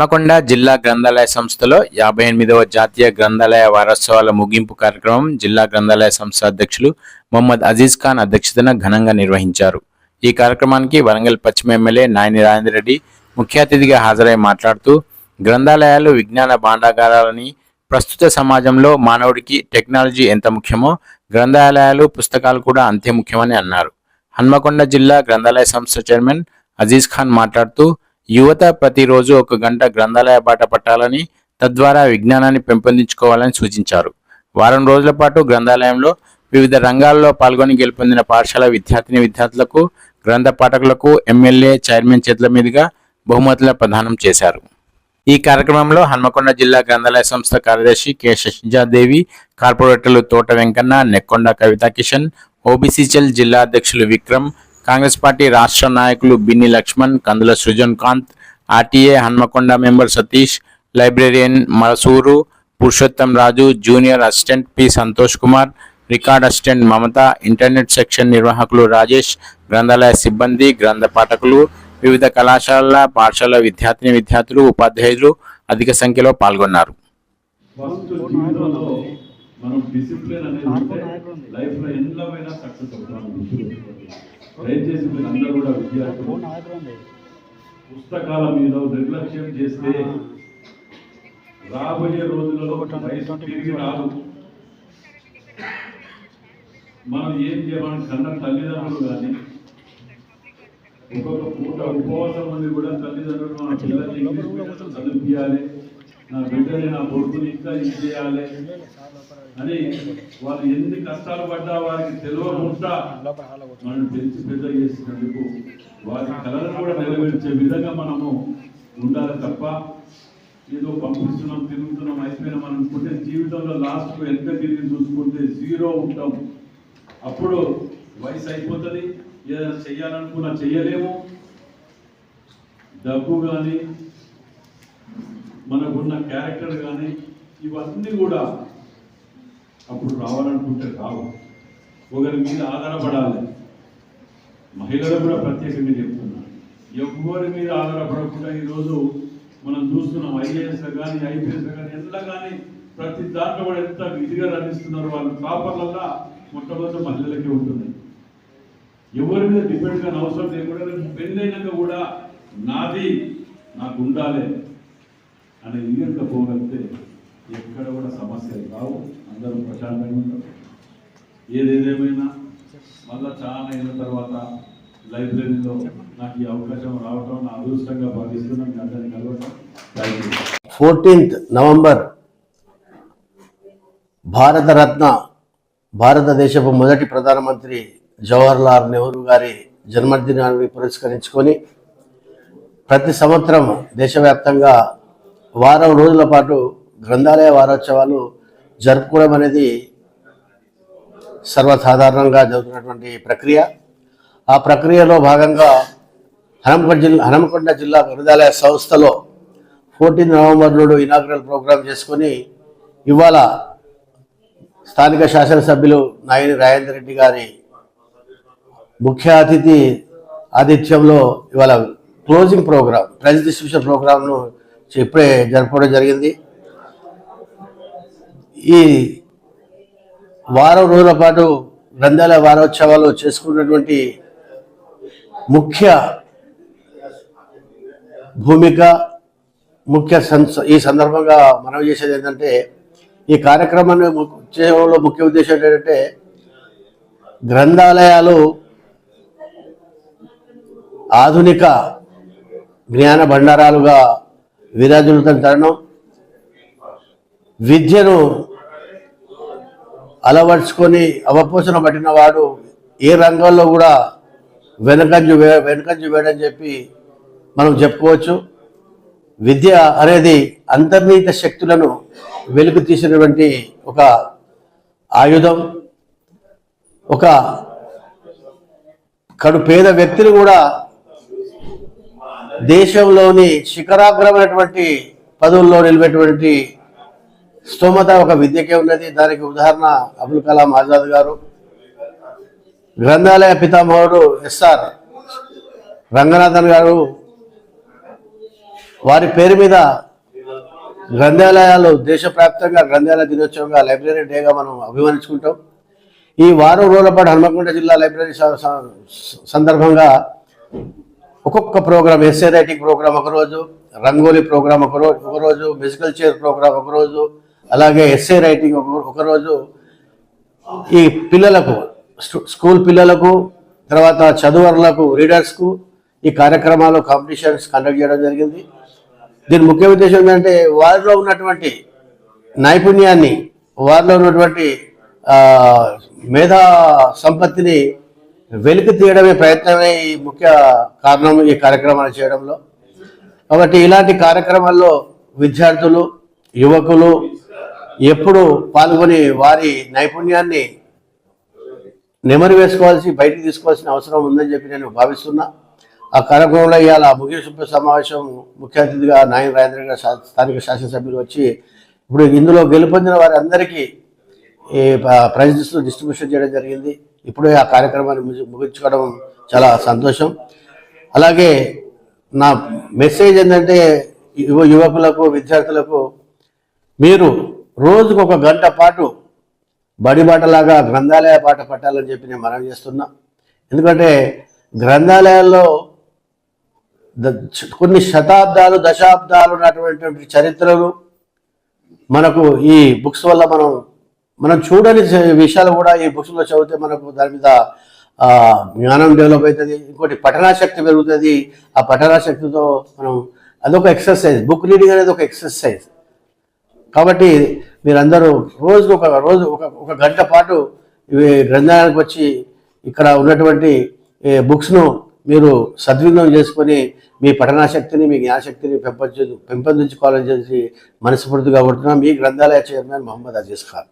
హన్మకొండ జిల్లా గ్రంథాలయ సంస్థలో యాభై ఎనిమిదవ జాతీయ గ్రంథాలయ వారోత్సవాల ముగింపు కార్యక్రమం జిల్లా గ్రంథాలయ సంస్థ అధ్యక్షులు మొహమ్మద్ అజీజ్ ఖాన్ అధ్యక్షతన ఘనంగా నిర్వహించారు. ఈ కార్యక్రమానికి వరంగల్ పశ్చిమ ఎమ్మెల్యే నాయని రాజేంద్ర రెడ్డి ముఖ్య అతిథిగా హాజరై మాట్లాడుతూ గ్రంథాలయాలు విజ్ఞాన భాండాగారాలని ప్రస్తుత సమాజంలో మానవుడికి టెక్నాలజీ ఎంత ముఖ్యమో గ్రంథాలయాలు పుస్తకాలు కూడా అంతే ముఖ్యమని అన్నారు. హన్మకొండ జిల్లా గ్రంథాలయ సంస్థ చైర్మన్ అజీజ్ ఖాన్ మాట్లాడుతూ యువత ప్రతిరోజు ఒక గంట గ్రంథాలయ బాట పట్టాలని తద్వారా విజ్ఞానాన్ని పెంపొందించుకోవాలని సూచించారు. వారం రోజుల పాటు గ్రంథాలయంలో వివిధ రంగాల్లో పాల్గొని గెలుపొందిన పాఠశాల విద్యార్థిని విద్యార్థులకు గ్రంథ పాఠకులకు ఎమ్మెల్యే చైర్మన్ చేతుల మీదుగా బహుమతుల ప్రదానం చేశారు. ఈ కార్యక్రమంలో హన్మకొండ జిల్లా గ్రంథాలయ సంస్థ కార్యదర్శి కె. శశిజాదేవి కార్పొరేటర్లు తోట వెంకన్న నెక్కొండ కవితా కిషన్ ఓబీసీచల్ జిల్లా అధ్యక్షులు విక్రమ్ కాంగ్రెస్ పార్టీ రాష్ట్ర నాయకులు Binni Lakshman Kandula Srujan Kanth RTA Hanamkonda member Satish librarian Marasuru Purushottam Raju junior assistant P Santosh Kumar record assistant Mamata internet section నిర్వాహకులు రాజేష్ గ్రంథాలయ సిబ్బంది గ్రంథ పాఠకులు వివిధ కళాశాలల పాఠశాల విద్యార్థిని విద్యార్థులు ఉపాధ్యాయులు అధిక సంఖ్యలో పాల్గొన్నారు. మనం డిసిప్లిన్ అనేది లైఫ్లో సక్సెస్ అవుతాం దయచేసి మీరు అందరూ కూడా విద్యార్థులు పుస్తకాల మీద నిర్లక్ష్యం చేస్తే రాబోయే రోజులలో వయసు తిరిగి రాదు. మనం ఏం చేయమని కన్న తల్లిదండ్రులు కానీ ఒక్కొక్క పూట ఉపవాసం మంది కూడా తల్లిదండ్రులు మన పిల్లల్ని ఇంగ్లీష్ చదివించాలి నా బిడ్డని నా కొడుకుని ఇంకా ఇది చేయాలి. అని వాళ్ళు ఎన్ని కష్టాలు పడ్డా వారికి తెలియకుండా మనం పెంచి పెద్ద చేసినందుకు వారి కళలను కూడా నెరవేర్చే విధంగా మనము ఉండాలి తప్ప ఏదో పంపిస్తున్నాం తిరుగుతున్నాం అయిపోయినాం అనుకుంటే జీవితంలో లాస్ట్ ఎంత తిరిగి చూసుకుంటే జీరో ఉంటాం. అప్పుడు వయసు అయిపోతుంది ఏదైనా చెయ్యాలనుకున్నా చెయ్యలేము. డబ్బు కానీ మనకున్న క్యారెక్టర్ కానీ ఇవన్నీ కూడా అప్పుడు రావాలనుకుంటే రావు. ఒకరి మీద ఆధారపడాలి. మహిళలు కూడా ప్రత్యేకంగా చెప్తున్నారు. ఎవరి మీద ఆధారపడకుండా ఈరోజు మనం చూస్తున్నాం ఐఏఎస్ కానీ ఐపీఎస్ కానీ ఎంత కానీ ప్రతి దాంట్లో కూడా ఎంత ఇదిగా రండిస్తున్నారు వాళ్ళు కాపర్లల్లా మొట్టమొదటి మహిళలకే ఉంటుంది ఎవరి మీద డిపెండ్ కానీ అవసరం లేకుండా పెళ్ళైనాక కూడా నాది నాకు ఉండాలి అనే ఈగంగా పోగలిగితే ఎక్కడ కూడా సమస్యలు రావు. అందరూ ప్రశాంతంగా ఉంటారు. ఏదేదేమైనా మళ్ళా చాలా అయిన తర్వాత లైబ్రరీలో నాకు ఈ అవకాశం రావటం నా అదృష్టంగా భావిస్తున్నాను. అందరినీ కలవటం. ఫోర్టీన్త్ నవంబర్ భారతరత్న భారతదేశపు మొదటి ప్రధానమంత్రి జవహర్లాల్ నెహ్రూ గారి జన్మదినాన్ని పురస్కరించుకొని ప్రతి సంవత్సరం దేశవ్యాప్తంగా వారం రోజుల పాటు గ్రంథాలయ వారోత్సవాలు జరుపుకోవడం అనేది సర్వసాధారణంగా జరుగుతున్నటువంటి ప్రక్రియ. ఆ ప్రక్రియలో భాగంగా హనంకొండ జిల్లా హనంకొండ జిల్లా విరుదాలయ సంస్థలో ఫోర్టీన్ నవంబర్ నాడు ఇనాగ్రల్ ప్రోగ్రాం చేసుకొని ఇవాళ స్థానిక శాసనసభ్యులు నాయని రాజేందర్ రెడ్డి గారి ముఖ్య అతిథి ఆతిథ్యంలో ఇవాళ క్లోజింగ్ ప్రోగ్రామ్ ప్రైజ్ డిస్ట్రిబ్యూషన్ ప్రోగ్రామ్ను ఇప్పుడే జరపడం జరిగింది. ఈ వారం రోజుల పాటు గ్రంథాలయ వారోత్సవాలు చేసుకున్నటువంటి ముఖ్య భూమిక ముఖ్య ఈ సందర్భంగా మనవి చేసేది ఏంటంటే ఈ కార్యక్రమాన్ని చేయడంలో ముఖ్య ఉద్దేశం ఏంటంటే గ్రంథాలయాలు ఆధునిక జ్ఞాన భండారాలుగా విరాజులుతున్న తరుణం విద్యను అలవర్చుకొని అవపోసన పట్టిన వాడు ఏ రంగంలో కూడా వెనకంజు వే వెనకంజు వేడని చెప్పి మనం చెప్పుకోవచ్చు. విద్య అనేది అంతర్నీత శక్తులను వెలుగు తీసినటువంటి ఒక ఆయుధం. ఒక కడు పేద వ్యక్తిని కూడా దేశంలోని శిఖరాగ్రమైనటువంటి పదవుల్లో నిలిపేటువంటి స్తోమత ఒక విద్యకే ఉన్నది. దానికి ఉదాహరణ అబుల్ కలాం ఆజాద్ గారు. గ్రంథాలయ పితామహుడు ఎస్ఆర్ రంగనాథన్ గారు. వారి పేరు మీద గ్రంథాలయాలు దేశవ్యాప్తంగా గ్రంథాలయ దినోత్సవంగా లైబ్రరీ డేగా మనం అభిమానించుకుంటాం. ఈ వారం రోజుల పాటు హనుమకొండ జిల్లా లైబ్రరీ సందర్భంగా ఒక్కొక్క ప్రోగ్రామ్ ఎస్ఏ రైటింగ్ ప్రోగ్రామ్ ఒకరోజు రంగోలీ ప్రోగ్రామ్ ఒకరోజు ఒకరోజు మ్యూజికల్ చైర్ ప్రోగ్రామ్ ఒకరోజు అలాగే ఎస్ఏ రైటింగ్ ఒక ఒకరోజు ఈ పిల్లలకు స్కూల్ పిల్లలకు తర్వాత చదువరులకు రీడర్స్కు ఈ కార్యక్రమాలు కాంపిటీషన్స్ కండక్ట్ చేయడం జరిగింది. దీని ముఖ్య ఉద్దేశం ఏంటంటే వారిలో ఉన్నటువంటి నైపుణ్యాన్ని వారిలో ఉన్నటువంటి మేధా సంపత్తిని వెలికి తీయడమే ప్రయత్నమే ఈ ముఖ్య కారణం ఈ కార్యక్రమాలు చేయడంలో. కాబట్టి ఇలాంటి కార్యక్రమాల్లో విద్యార్థులు యువకులు ఎప్పుడు పాల్గొని వారి నైపుణ్యాన్ని నెమరు వేసుకోవాల్సి బయటికి తీసుకోవాల్సిన అవసరం ఉందని చెప్పి నేను భావిస్తున్నా. ఆ కార్యక్రమంలో ఇవాళ ముగింపు సమావేశం ముఖ్య అతిథిగా నాయన రాజేంద్ర గారు స్థానిక శాసనసభ్యులు వచ్చి ఇప్పుడు ఇందులో గెలుపొందిన వారందరికీ ఈ ప్రైజెస్ డిస్ట్రిబ్యూషన్ చేయడం జరిగింది. ఇప్పుడే ఆ కార్యక్రమాన్ని ముగి- ముగించుకోవడం చాలా సంతోషం. అలాగే నా మెసేజ్ ఏంటంటే యువ యువకులకు విద్యార్థులకు మీరు రోజుకు ఒక గంట పాటు బడిబాటలాగా గ్రంథాలయ పాట పట్టాలని చెప్పి నేను మనం చేస్తున్నా. ఎందుకంటే గ్రంథాలయాల్లో ద- కొన్ని శతాబ్దాలు దశాబ్దాలు ఉన్నటువంటి చరిత్రలు మనకు ఈ బుక్స్ వల్ల మనం మనం చూడని విషయాలు కూడా ఈ బుక్స్లో చదివితే మనకు దాని మీద జ్ఞానం డెవలప్ అవుతుంది. ఇంకోటి పఠనాశక్తి పెరుగుతుంది. ఆ పఠనాశక్తితో మనం అదొక ఎక్సర్సైజ్ బుక్ రీడింగ్ అనేది ఒక ఎక్సర్సైజ్. కాబట్టి మీరందరూ రోజు ఒక రోజు ఒక ఒక గంట పాటు గ్రంథాలయానికి వచ్చి ఇక్కడ ఉన్నటువంటి బుక్స్ను మీరు సద్వినియోగం చేసుకొని మీ పఠనాశక్తిని మీ జ్ఞానశక్తిని పెంపొంచు పెంపొందించుకోవాలని చెప్పి మనస్ఫూర్తిగా కోరుతున్నాం. మీ గ్రంథాలయ చైర్మన్ మహమ్మద్ అజీజ్ ఖాన్.